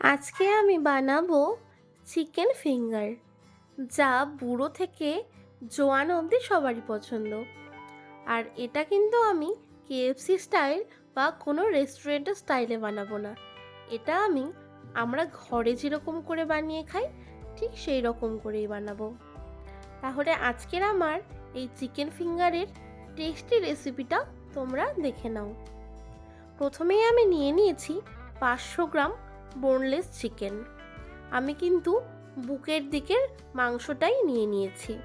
আজকে আমি বানাবো চিকেন ফিঙ্গার, যা বুড়ো থেকে জোয়ান অবধি সবারই পছন্দ। আর এটা কিন্তু আমি কেএফসি স্টাইল বা কোনো রেস্টুরেন্টের স্টাইলে বানাবো না। এটা আমি আমরা ঘরে যেরকম করে বানিয়ে খাই, ঠিক সেই রকম করেই বানাবো। তাহলে আজকের আমার এই চিকেন ফিঙ্গারের টেস্টি রেসিপিটা তোমরা দেখে নাও। প্রথমেই আমি নিয়ে নিয়েছি পাঁচশো গ্রাম বোনলেস চিকেন আমি কিন্তু বুকের দিকের মাংসটাই নিয়ে নিয়েছি।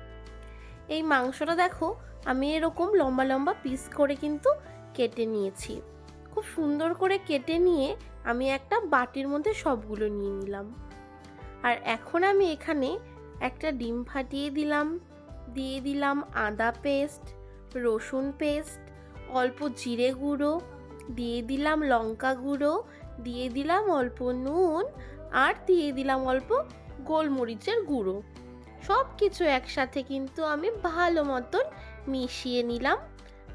এই মাংসটা দেখো, আমি এরকম লম্বা লম্বা পিস করে কিন্তু কেটে নিয়েছি। খুব সুন্দর করে কেটে নিয়ে আমি একটা বাটির মধ্যে সবগুলো নিয়ে নিলাম। আর এখন আমি এখানে একটা ডিম ফাটিয়ে দিলাম। দিয়ে দিলাম আদা পেস্ট, রসুন পেস্ট, অল্প জিরে গুঁড়ো, দিয়ে দিলাম লঙ্কা গুঁড়ো দিয়ে দিলাম অল্প নুন আর দিয়ে দিলাম অল্প গোলমরিচের গুঁড়ো। সব কিছু একসাথে কিন্তু আমি ভালো মতন মিশিয়ে নিলাম।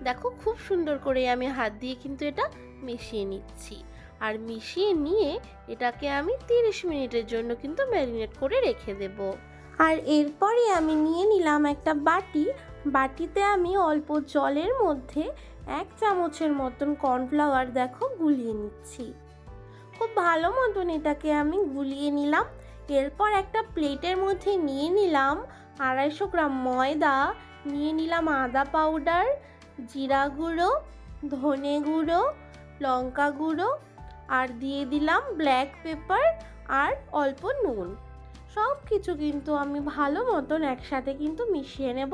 দেখো খুব সুন্দর করে আমি হাত দিয়ে কিন্তু এটা মিশিয়ে নিচ্ছি। আর মিশিয়ে নিয়ে এটাকে আমি তিরিশ মিনিটের জন্য কিন্তু ম্যারিনেট করে রেখে দেব। আর এরপরে আমি নিয়ে নিলাম একটা বাটি। বাটিতে আমি অল্প জলের মধ্যে এক চামচের মতন কর্নফ্লাওয়ার দেখো গুলিয়ে নিচ্ছি। খুব ভালো মতন এটাকে আমি গুলিয়ে নিলাম। এরপর একটা প্লেটের মধ্যে নিয়ে নিলাম আড়াইশো গ্রাম ময়দা, নিয়ে নিলাম আদা পাউডার, জিরা গুঁড়ো, ধনে গুঁড়ো, লঙ্কা গুঁড়ো আর দিয়ে দিলাম ব্ল্যাক পেপার আর অল্প নুন। সব কিছু কিন্তু আমি ভালো মতন একসাথে কিন্তু মিশিয়ে নেব।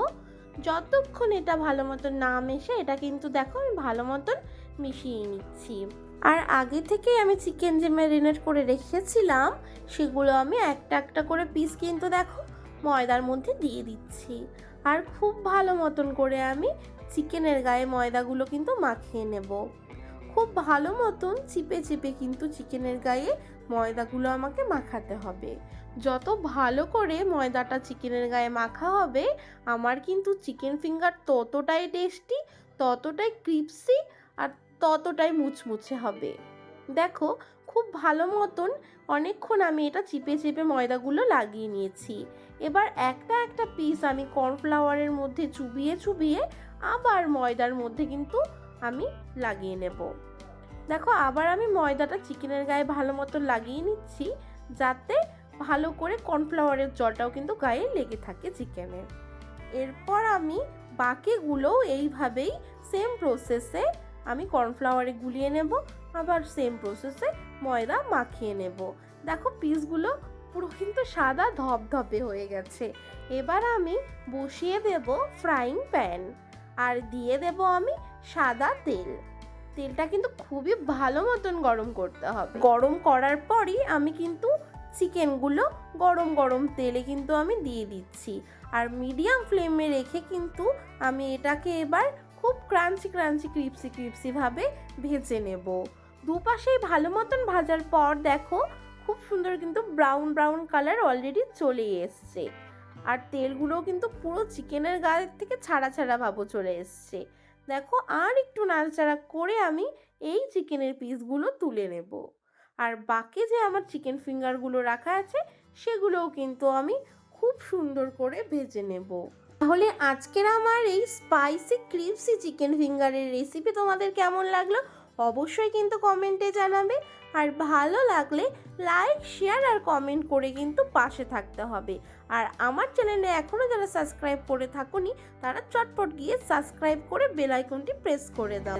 যতক্ষণ এটা ভালো মতন না মেশে, এটা কিন্তু দেখো আমি ভালো মতন মিশিয়ে নিচ্ছি। আর আগে থেকে আমি চিকেন যে ম্যারিনেট করে রেখেছিলাম, সেগুলো আমি একটা একটা করে পিস কিন্তু দেখো, ময়দার মধ্যে দিয়ে দিচ্ছি। আর খুব ভালো মতন করে আমি চিকেনের গায়ে ময়দাগুলো কিন্তু মাখিয়ে নেব। খুব ভালো মতন চিপে চিপে কিন্তু চিকেনের গায়ে ময়দাগুলো আমাকে মাখাতে হবে। যত ভালো করে ময়দাটা চিকেনের গায়ে মাখা হবে, আমার কিন্তু চিকেন ফিঙ্গার ততটাই টেস্টি, ততটাই ক্রিপসি আর ততটাই মুচমুচে হবে। দেখো, খুব ভালো মতন অনেকক্ষণ আমি এটা চিপে চিপে ময়দাগুলো লাগিয়ে নিয়েছি। এবার একটা একটা পিস আমি কর্নফ্লাওয়ারের মধ্যে চুবিয়ে চুবিয়ে আবার ময়দার মধ্যে কিন্তু আমি লাগিয়ে নেব। দেখো, আবার আমি ময়দাটা চিকেনের গায়ে ভালো মতো লাগিয়ে নিচ্ছি, যাতে ভালো করে কর্নফ্লাওয়ারের জলটাও কিন্তু গায়ে লেগে থাকে চিকেনের এরপর আমি বাকিগুলোও এইভাবেই সেম প্রসেসে আমি কর্নফ্লাওয়ারে গুলিয়ে নেব, আবার সেম প্রসেসে ময়দা মাখিয়ে নেব। দেখো পিসগুলো পুরো কিন্তু সাদা ধপধপে হয়ে গেছে। এবার আমি বসিয়ে দেব ফ্রাইং প্যান আর দিয়ে দেব আমি সাদা তেল। তেলটা কিন্তু খুবই ভালো মতন গরম করতে হবে। গরম করার পরই আমি কিন্তু চিকেনগুলো গরম গরম তেলে কিন্তু আমি দিয়ে দিচ্ছি। আর মিডিয়াম ফ্লেমে রেখে কিন্তু আমি এটাকে এবার খুব ক্রাঞ্চি ক্রাঞ্চি, ক্রিপসি ক্রিপসিভাবে ভেজে নেব। দুপাশেই ভালো মতন ভাজার পর দেখো খুব সুন্দর কিন্তু ব্রাউন ব্রাউন কালার অলরেডি চলে এসছে। আর তেলগুলো কিন্তু পুরো চিকেনের গায়ের থেকে ছাড়া ছাড়া ভাবো চলে এসছে। দেখো আর একটু নাড়াচাড়া করে আমি এই চিকেনের পিসগুলো তুলে নেব। আর বাকি যে আমার চিকেন ফিঙ্গারগুলো রাখা আছে, সেগুলোও কিন্তু আমি খুব সুন্দর করে ভেজে নেব। তাহলে আজকের আমার এই স্পাইসি ক্রিপসি চিকেন ফিঙ্গারের রেসিপি তোমাদের কেমন লাগল? অবশ্যই কিন্তু কমেন্টে জানাবে। আর ভালো লাগলে লাইক শেয়ার আর কমেন্ট করে কিন্তু পাশে থাকতে হবে। আর আমার চ্যানেলে এখনও যারা সাবস্ক্রাইব করে থাকুনি, তারা চটপট গিয়ে সাবস্ক্রাইব করে বেল আইকনটি প্রেস করে দাও।